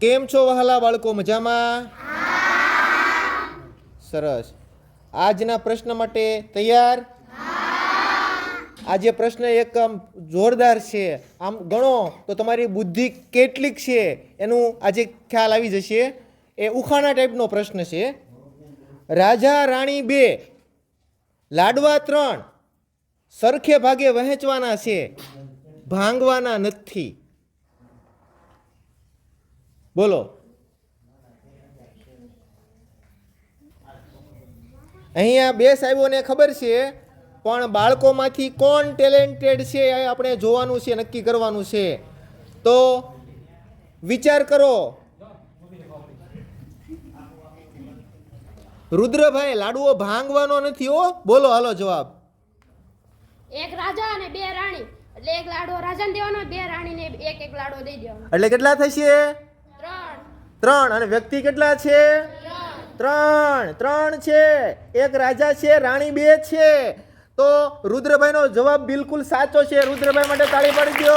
કેમ છો વહાલા બાળકો મજામાં? સરસ. આજના પ્રશ્ન માટે તૈયાર? આજે પ્રશ્ન એક આમ જોરદાર છે. આમ ગણો તો તમારી બુદ્ધિ કેટલીક છે એનું આજે ખ્યાલ આવી જશે. એ ઉખાણા ટાઈપનો પ્રશ્ન છે. રાજા રાણી બે, લાડવા ત્રણ, સરખે ભાગે વહેંચવાના છે. ભાંગવાના નથી. બોલો. અહીંયા બે સાહેબોને ખબર છે પણ બાળકોમાંથી કોણ ટેલેન્ટેડ છે એ આપણે જોવાનું છે નક્કી કરવાનું છે. તો વિચાર કરો. રુદ્રભાઈ લાડુઓ ભાંગવાનો નથી હો. બોલો હાલો જવાબ. એક રાજા અને બે રાણી. એટલે એક લાડવો રાજાને દેવાનો બે રાણીને એક એક લાડવો દઈ દેવાનો. એટલે કેટલા થશે? ત્રણ. અને વ્યક્તિ કેટલા છે? ત્રણ. ત્રણ છે. એક રાજા છે, રાણી બે છે. તો રુદ્રભાઈનો જવાબ બિલકુલ સાચો છે. રુદ્રભાઈ માટે તાળી પડી દો